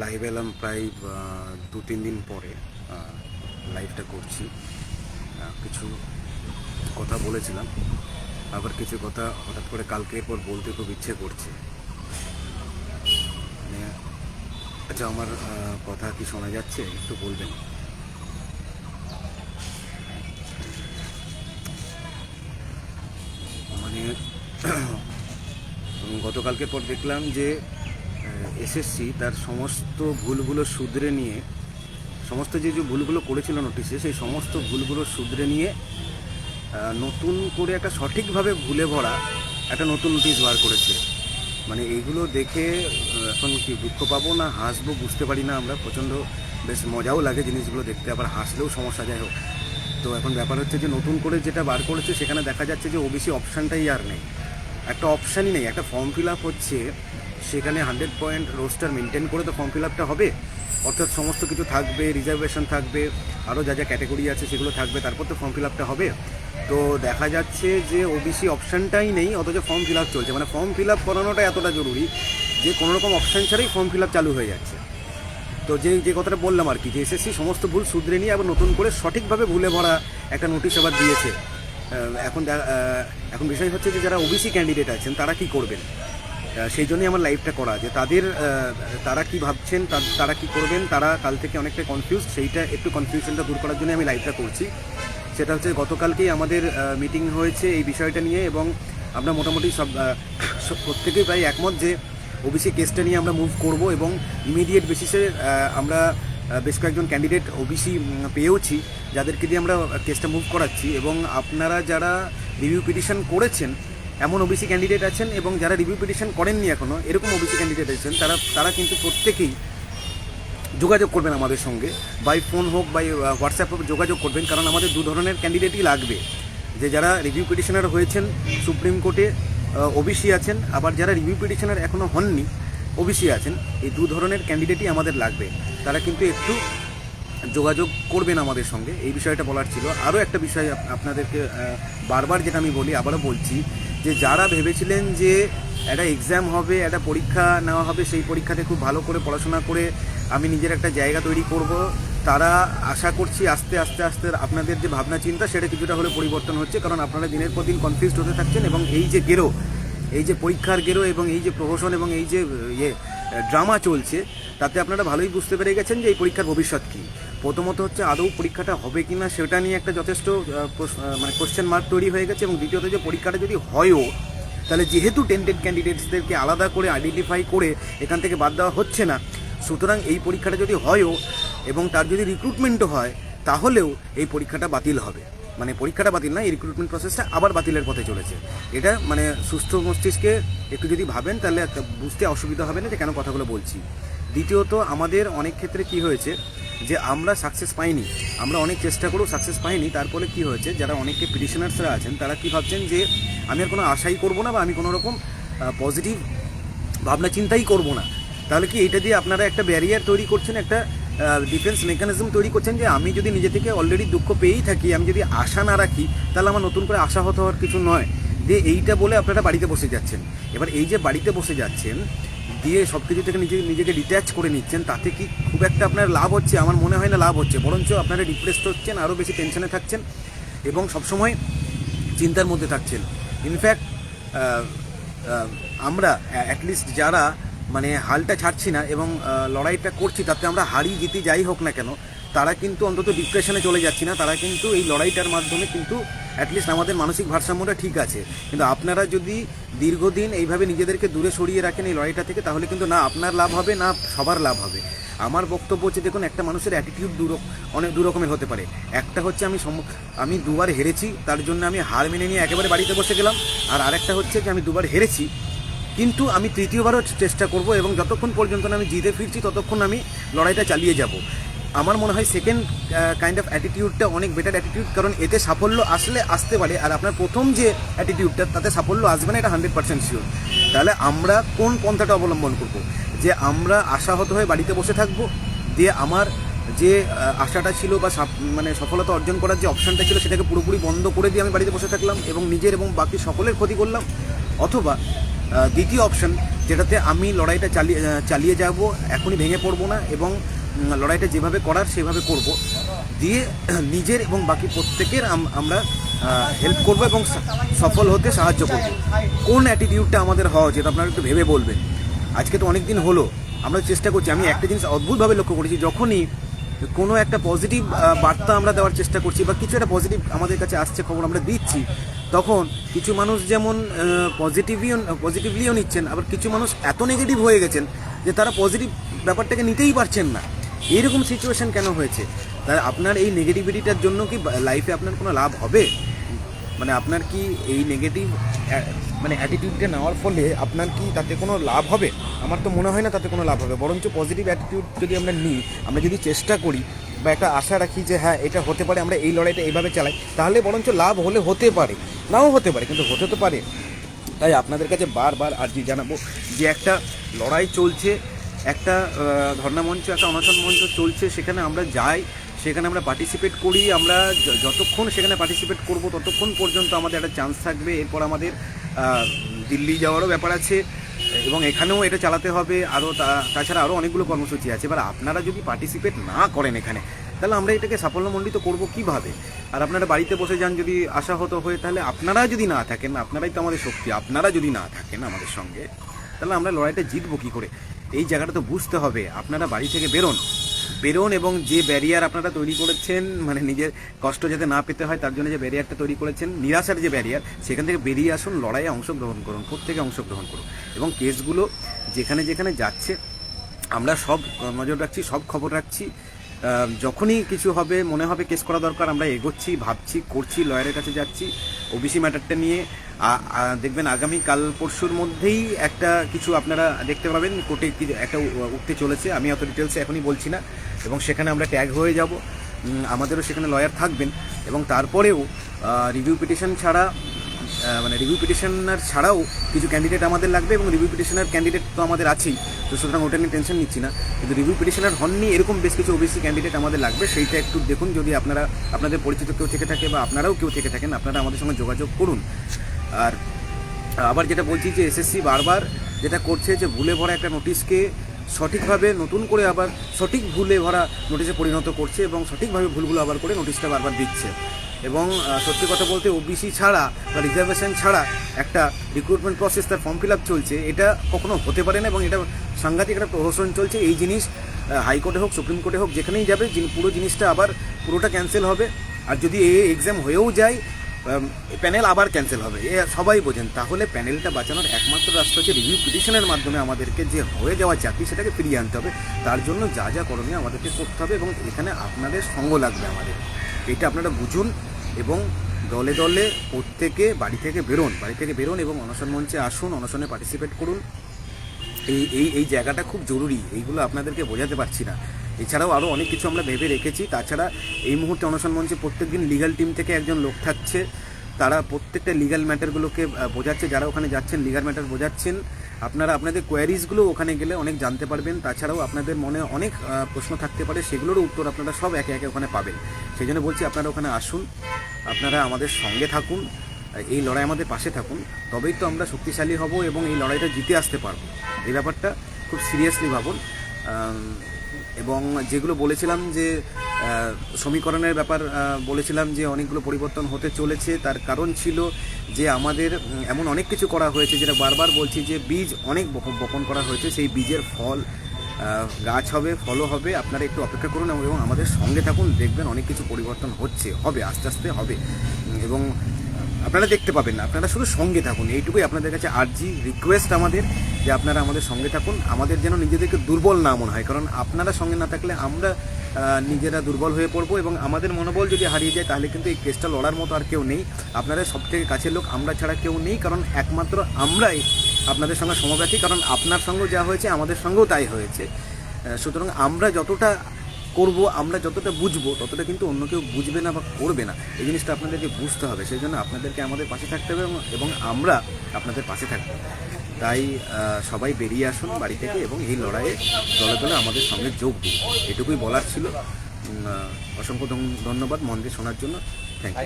Live এলাম প্রায় দু তিন দিন পরে লাইভটা করছি। কিছু কথা বলেছিলাম। আবার কিছু কথা হঠাৎ করে কালকে পর বলতে খুব ইচ্ছে করছে। মানে আচ্ছা আমার কথা কি শোনা যাচ্ছে? একটু বলবেন। মানে গতকালকে পর দেখলাম যে এসএসসি তার সমস্ত ভুলগুলো শুধরে নিয়ে, সমস্ত যে যে ভুলগুলো করেছিল নোটিশে, সেই সমস্ত ভুলগুলো শুধরে নিয়ে নতুন করে একটা সঠিকভাবে ভুলে ভরা একটা নতুন নোটিশ বার করেছে। মানে এইগুলো দেখে এখন কি দুঃখ পাবো না হাসবো বুঝতে পারি না আমরা, প্রচণ্ড বেশ মজাও লাগে জিনিসগুলো দেখতে, আবার হাসলেও সমস্যা, যাই হোক। তো এখন ব্যাপার হচ্ছে যে নতুন করে যেটা বার করেছে, সেখানে দেখা যাচ্ছে যে ওবিসি অপশানটাই আর নেই। একটা অপশানই নেই, একটা ফর্ম ফিল আপ হচ্ছে সেখানে হান্ড্রেড পয়েন্ট রোস্টার মেনটেন করে তো ফর্ম ফিল আপটা হবে। অর্থাৎ সমস্ত কিছু থাকবে রিজার্ভেশন থাকবে আরও যা যা ক্যাটাগরি আছে সেগুলো থাকবে, তারপর তো ফর্ম ফিল আপটা হবে। তো দেখা যাচ্ছে যে ওবিসি অপশানটাই নেই, অথচ ফর্ম ফিল আপ চলছে। মানে ফর্ম ফিল আপ করানোটা এতটা জরুরি যে কোনো রকম অপশান ছাড়াই ফর্ম ফিল আপ চালু হয়ে যাচ্ছে। তো যে যে কথাটা বললাম আর কি, যে এসএসসি সমস্ত ভুল শুধরে নিয়ে আবার নতুন করে সঠিকভাবে ভুলে ভরা একটা নোটিশ আবার দিয়েছে। এখন এখন বিষয় হচ্ছে যে যারা ওবিসি ক্যান্ডিডেট আছেন, তারা কি করবেন? সেই জন্যই আমার লাইভটা করা যে তাদের তারা কি ভাবছেন, তারা কি করবেন, তারা কাল থেকে অনেকটা কনফিউজ সেইটা একটু কনফিউশনটা দূর করার জন্য আমি লাইভটা করছি। সেটা হচ্ছে গতকালকেই আমাদের মিটিং হয়েছে এই বিষয়টা নিয়ে এবং আমরা মোটামুটি সব প্রত্যেকেই প্রায় একমত যে ওবিসি কেসটা নিয়ে আমরা মুভ করব এবং ইমিডিয়েট বেসিসে আমরা বেশ কয়েকজন ক্যান্ডিডেট ওবিসি পেয়েওছি, যাদেরকে দিয়ে আমরা কেসটা মুভ করাচ্ছি এবং আপনারা যারা রিভিউ পিটিশন করেছেন এমন ওবিসি ক্যান্ডিডেট আছেন এবং যারা রিভিউ পিটিশন করেননি এখনও এরকম ওবিসি ক্যান্ডিডেট আছেন, তারা তারা কিন্তু প্রত্যেকেই যোগাযোগ করবেন আমাদের সঙ্গে। বাই ফোন হোক বাই হোয়াটসঅ্যাপ হোক, যোগাযোগ করবেন, কারণ আমাদের দু ধরনের ক্যান্ডিডেটই লাগবে। যে যারা রিভিউ পিটিশনার হয়েছেন, সুপ্রিম কোর্টে ওবিসি আছেন, আবার যারা রিভিউ পিটিশনার এখনও হননি, ওবিসি আছেন, এই দু ধরনের ক্যান্ডিডেটই আমাদের লাগবে। তারা কিন্তু একটু যোগাযোগ করবেন আমাদের সঙ্গে। এই বিষয়টা বলার ছিল। আরও একটা বিষয় আপনাদেরকে বারবার যেটা আমি বলি, আবারও বলছি যে যারা ভেবেছিলেন যে একটা এক্সাম হবে, একটা পরীক্ষা নেওয়া হবে, সেই পরীক্ষাতে খুব ভালো করে পড়াশোনা করে আমি নিজের একটা জায়গা তৈরি করব, তারা আশা করছি আস্তে আস্তে আস্তে আপনাদের যে ভাবনা চিন্তা সেটা কিছুটা হলে পরিবর্তন হচ্ছে, কারণ আপনারা দিনের পর দিন কনফিউজড হতে থাকছেন এবং এই যে গেরো, এই যে পরীক্ষার গেরো এবং এই যে প্রহসন এবং এই যে ইয়ে ড্রামা চলছে, তাতে আপনারা ভালোই বুঝতে পেরে গেছেন যে এই পরীক্ষার ভবিষ্যৎ কী। প্রথমত হচ্ছে আদৌ পরীক্ষাটা হবে কি না সেটা নিয়ে একটা যথেষ্ট মানে কোশ্চেন মার্ক তৈরি হয়ে গেছে এবং দ্বিতীয়ত যে পরীক্ষাটা যদি হয়ও, তাহলে যেহেতু টেন্টেড ক্যান্ডিডেটসদেরকে আলাদা করে আইডেন্টিফাই করে এখান থেকে বাদ দেওয়া হচ্ছে না। সুতরাং এই পরীক্ষাটা যদি হয়ও এবং তার যদি রিক্রুটমেন্টও হয়, তাহলেও এই পরীক্ষাটা বাতিল হবে। মানে পরীক্ষাটা বাতিল না এই রিক্রুটমেন্ট প্রসেসটা আবার বাতিলের পথে চলেছে। এটা মানে সুস্থ মস্তিষ্কে একটু যদি ভাবেন, তাহলে বুঝতে অসুবিধা হবে না যে কেন কথাগুলো বলছি। দ্বিতীয়ত, আমাদের অনেক ক্ষেত্রে কি হয়েছে যে আমরা সাকসেস পাইনি, আমরা অনেক চেষ্টা করেও সাকসেস পাইনি তারপরে কি হয়েছে, যারা অনেকে পিটিশনার্সরা আছেন, তারা কি ভাবছেন যে আমি আর কোনো আশাই করব না বা আমি কোনো রকম পজিটিভ ভাবনা চিন্তাই করব না। তাহলে কি এটা দিয়ে আপনারা একটা ব্যারিয়ার তৈরি করছেন, একটা ডিফেন্স মেকানিজম তৈরি করছেন যে আমি যদি নিজে থেকে অলরেডি দুঃখ পেয়েই থাকি, আমি যদি আশা না রাখি, তাহলে আমার নতুন করে আশাহত হওয়ার কিছু নয়। দিয়ে এইটা বলে আপনারা বাড়িতে বসে যাচ্ছেন। এবার এই যে বাড়িতে বসে যাচ্ছেন দিয়ে সব কিছু থেকে নিজে নিজেকে ডিট্যাচ করে নিচ্ছেন, তাতে কি খুব একটা আপনার লাভ হচ্ছে? আমার মনে হয় না লাভ হচ্ছে। বরঞ্চ আপনারা ডিপ্রেসড হচ্ছেন, আরও বেশি টেনশনে থাকছেন এবং সবসময় চিন্তার মধ্যে থাকছেন। ইনফ্যাক্ট আমরা অ্যাটলিস্ট যারা মানে হালটা ছাড়ছি না এবং লড়াইটা করছি, তাতে আমরা হারি জিতি যাই হোক না কেন, তারা কিন্তু অন্তত ডিপ্রেশনে চলে যাচ্ছি না, তারা কিন্তু এই লড়াইটার মাধ্যমে কিন্তু অ্যাটলিস্ট আমাদের মানসিক ভারসাম্যটা ঠিক আছে। কিন্তু আপনারা যদি দীর্ঘদিন এইভাবে নিজেদেরকে দূরে সরিয়ে রাখেন এই লড়াইটা থেকে, তাহলে কিন্তু না আপনার লাভ হবে, না সবার লাভ হবে। আমার বক্তব্য হচ্ছে, দেখুন, একটা মানুষের অ্যাটিটিউড দু অনেক দু রকমের হতে পারে। একটা হচ্ছে আমি আমি দুবার হেরেছি, তার জন্য আমি হার মেনে নিয়ে একেবারে বাড়িতে বসে গেলাম। আর আরেকটা হচ্ছে যে আমি দুবার হেরেছি, কিন্তু আমি তৃতীয়বারও চেষ্টা করব এবং যতক্ষণ পর্যন্ত আমি জিতে ফিরছি, ততক্ষণ আমি লড়াইটা চালিয়ে যাব। আমার মনে হয় সেকেন্ড কাইন্ড অফ অ্যাটিটিউডটা অনেক বেটার অ্যাটিটিউড কারণ এতে সাফল্য আসলে আসতে পারে। আর আপনার প্রথম যে অ্যাটিটিউডটা তাতে সাফল্য আসবে না, এটা হান্ড্রেড পার্সেন্ট শিওর তাহলে আমরা কোন পন্থাটা অবলম্বন করব? যে আমরা আশাহত হয়ে বাড়িতে বসে থাকব, দিয়ে আমার যে আশাটা ছিল বা মানে সফলতা অর্জন করার যে অপশানটা ছিল, সেটাকে পুরোপুরি বন্ধ করে দিয়ে আমি বাড়িতে বসে থাকলাম এবং নিজের এবং বাকি সকলের ক্ষতি করলাম। অথবা দ্বিতীয় অপশন যেটাতে আমি লড়াইটা চালিয়ে চালিয়ে যাব, এখনই ভেঙে পড়ব না এবং লড়াইটা যেভাবে করার, সেভাবে করব। দিয়ে নিজের এবং বাকি প্রত্যেকের আমরা হেল্প করব এবং সফল হতে সাহায্য করব। কোন অ্যাটিটিউডটা আমাদের হওয়া উচিত, আপনারা একটু ভেবে বলবেন। আজকে তো অনেক দিন হলো, আমরা চেষ্টা করছি, আমি একটা জিনিস অদ্ভুতভাবে লক্ষ্য করেছি, যখনই কোনো একটা পজিটিভ বার্তা আমরা দেওয়ার চেষ্টা করছি বা কিছু একটা পজিটিভ আমাদের কাছে আসছে, খবর আমরা দিচ্ছি, তখন কিছু মানুষ যেমন পজিটিভলি পজিটিভলিও নিচ্ছেন, আবার কিছু মানুষ এত নেগেটিভ হয়ে গেছেন যে তারা পজিটিভ ব্যাপারটাকে নিতেই পারছেন না। এইরকম সিচুয়েশন কেন হয়েছে? তাই আপনার এই নেগেটিভিটিটার জন্য কি লাইফে আপনার কোনো লাভ হবে? মানে আপনার কি এই নেগেটিভ মানে অ্যাটিটিউডটা নেওয়ার ফলে আপনার কি তাতে কোনো লাভ হবে? আমার তো মনে হয় না তাতে কোনো লাভ হবে। বরঞ্চ পজিটিভ অ্যাটিটিউড যদি আমরা নিই, আমরা যদি চেষ্টা করি বা একটা আশা রাখি যে হ্যাঁ এটা হতে পারে, আমরা এই লড়াইটা এইভাবে চালাই, তাহলে বরঞ্চ লাভ হলে হতে পারে। নাও হতে পারে, কিন্তু হতে তো পারে। তাই আপনাদের কাছে বারবার আর্জি জানাব যে একটা লড়াই চলছে একটা ধর্ণা মঞ্চ একটা অনশন মঞ্চ চলছে, সেখানে আমরা যাই, সেখানে আমরা পার্টিসিপেট করি, আমরা যতক্ষণ সেখানে পার্টিসিপেট করব ততক্ষণ পর্যন্ত আমাদের একটা চান্স থাকবে। এরপর আমাদের দিল্লি যাওয়ারও ব্যাপার আছে, এবং এখানেও এটা চালাতে হবে। আরও তাছাড়া আরও অনেকগুলো কর্মসূচি আছে। এবার আপনারা যদি পার্টিসিপেট না করেন এখানে, তাহলে আমরা এটাকে সাফল্যমণ্ডিত করব কীভাবে? আর আপনারা বাড়িতে বসে যান যদি আশাহত হয়ে, তাহলে আপনারা যদি না থাকেন, আপনারাই তো আমাদের শক্তি, আপনারা যদি না থাকেন আমাদের সঙ্গে তাহলে আমরা লড়াইটা জিতবো কী করে? এই জায়গাটা তো বুঝতে হবে। আপনারা বাড়ি থেকে বেরোন। বেরোন এবং যে ব্যারিয়ার আপনারা তৈরি করেছেন মানে নিজের কষ্ট যাতে না পেতে হয়, তার জন্য যে ব্যারিয়ারটা তৈরি করেছেন, নিরাশার যে ব্যারিয়ার সেখান থেকে বেরিয়ে আসুন, লড়াইয়ে অংশগ্রহণ করুন, প্রত্যেকে অংশগ্রহণ করুন। এবং কেসগুলো যেখানে যেখানে যাচ্ছে, আমরা সব নজর রাখছি, সব খবর রাখছি। যখনই কিছু হবে, মনে হবে কেস করা দরকার, আমরা এগোচ্ছি, ভাবছি, করছি, লয়ারের কাছে যাচ্ছি। ওবিসি ম্যাটারটা নিয়ে দেখবেন আগামী কাল পরশুর মধ্যেই একটা কিছু আপনারা দেখতে পাবেন। কোর্টে একটা উঠতে চলেছে, আমি অত ডিটেলসে এখনই বলছি না। এবং সেখানে আমরা ট্যাগ হয়ে যাব। আমাদেরও সেখানে লয়ার থাকবেন। এবং তারপরেও রিভিউ পিটিশন ছাড়া মানে রিভিউ পিটিশনার ছাড়াও কিছু ক্যান্ডিডেট আমাদের লাগবে এবং রিভিউ পিটিশনার ক্যান্ডিডেট তো আমাদের আছেই। তো সুতরাং ওটা নিয়ে টেনশন নিচ্ছি না। কিন্তু রিভিউ পিটিশনার হননি, এরকম বেশ কিছু ওবিসি ক্যান্ডিডেট আমাদের লাগবে। সেইটা একটু দেখুন, যদি আপনারা, আপনাদের পরিচিত কেউ থেকে থাকে বা আপনারাও কেউ থেকে থাকেন, আপনারা আমাদের সঙ্গে যোগাযোগ করুন। আর আবার যেটা বলছি যে এসএসসি বারবার যেটা করছে যে ভুলে ভরা একটা নোটিশকে সঠিকভাবে নতুন করে আবার সঠিক ভুলে ভরা নোটিশে পরিণত করছে এবং সঠিকভাবে ভুলগুলো আবার করে নোটিশটা বারবার দিচ্ছে। এবং সত্যি কথা বলতে ওবিসি ছাড়া বা রিজার্ভেশন ছাড়া একটা রিক্রুটমেন্ট প্রসেস তার ফর্ম ফিল আপ চলছে, এটা কখনো হতে পারে না এবং এটা সাংঘাতিক একটা প্রহসন চলছে। এই জিনিস হাইকোর্টে হোক, সুপ্রিম কোর্টে হোক, যেখানেই যাবে পুরো জিনিসটা আবার পুরোটা ক্যান্সেল হবে। আর যদি এ এক্সাম হয়েও যায় প্যানেল আবার ক্যান্সেল হবে। এ সবাই বোঝেন। তাহলে প্যানেলটা বাঁচানোর একমাত্র রাস্তা হচ্ছে রিভিউ পিটিশনের মাধ্যমে আমাদেরকে যে হয়ে যাওয়া চাকরি, সেটাকে ফিরিয়ে আনতে হবে। তার জন্য যা যা করণীয় আমাদেরকে করতে হবে এবং এখানে আপনাদের সঙ্গ লাগবে আমাদের। এটা আপনারা বুঝুন এবং দলে দলে প্রত্যেকে বাড়ি থেকে বেরোন, বাড়ি থেকে বেরোন এবং অনশন মঞ্চে আসুন, অনশনে পার্টিসিপেট করুন। এই এই এই জায়গাটা খুব জরুরি, এইগুলো আপনাদেরকে বোঝাতে পারছি না। এছাড়াও আরও অনেক কিছু আমরা ভেবে রেখেছি, তাছাড়া এই মুহূর্তে অনশন মঞ্চে প্রত্যেকদিন লিগাল টিম থেকে একজন লোক থাকছে, তারা প্রত্যেকটা লিগাল ম্যাটারগুলোকে বোঝাচ্ছে, যারা ওখানে যাচ্ছেন লিগাল ম্যাটার বোঝাচ্ছেন। আপনারা আপনাদের কোয়ারিজগুলো ওখানে গেলে অনেক জানতে পারবেন, তাছাড়াও আপনাদের মনে অনেক প্রশ্ন থাকতে পারে সেগুলোরও উত্তর আপনারা সব একে একে ওখানে পাবেন। সেই জন্য বলছি, আপনারা ওখানে আসুন, আপনারা আমাদের সঙ্গে থাকুন এই লড়াই আমাদের পাশে থাকুন, তবেই তো আমরা শক্তিশালী হব এবং এই লড়াইটা জিতে আসতে পারব। এই ব্যাপারটা খুব সিরিয়াসলি ভাবুন। এবং যেগুলো বলেছিলাম যে সমীকরণের ব্যাপার বলেছিলাম যে অনেকগুলো পরিবর্তন হতে চলেছে, তার কারণ ছিল যে আমাদের এমন অনেক কিছু করা হয়েছে যেটা বারবার বলছি যে বীজ অনেক বপন করা হয়েছে, সেই বীজের ফল গাছ হবে, ফলও হবে, আপনারা একটু অপেক্ষা করুন এবং আমাদের সঙ্গে থাকুন, দেখবেন অনেক কিছু পরিবর্তন হচ্ছে, হবে, আস্তে আস্তে হবে। এবং আপনারা দেখতে পাবেন না। আপনারা শুধু সঙ্গে থাকুন। এইটুকুই আপনাদের কাছে আর্জি রিকোয়েস্ট আমাদের যে আপনারা আমাদের সঙ্গে থাকুন। আমাদের যেন নিজেদেরকে দুর্বল না মনে হয়। কারণ আপনারা সঙ্গে না থাকলে আমরা নিজেরা দুর্বল হয়ে পড়ব এবং আমাদের মনোবল যদি হারিয়ে যায়, তাহলে কিন্তু এই কেসটা লড়ার মতো আর কেউ নেই। আপনারা সব থেকে কাছের লোক আমরা ছাড়া কেউ নেই। কারণ একমাত্র আমরাই আপনাদের সঙ্গে সমব্যথী কারণ আপনার সঙ্গেও যা হয়েছে, আমাদের সঙ্গেও তাই হয়েছে। সুতরাং আমরা যতটা করব আমরা যতটা বুঝব ততটা কিন্তু অন্য কেউ বুঝবে না বা করবে না এই জিনিসটা আপনাদেরকে বুঝতে হবে সেই জন্য আপনাদেরকে আমাদের পাশে থাকতে হবে এবং- আমরা আপনাদের পাশে থাকব তাই সবাই বেরিয়ে আসুন বাড়ি থেকে এবং এই লড়াইয়ে দলে দলে আমাদের সঙ্গে যোগ দিন এটুকুই বলার ছিল অসংখ্য ধন্যবাদ মন দিয়ে শোনার জন্য থ্যাংক ইউ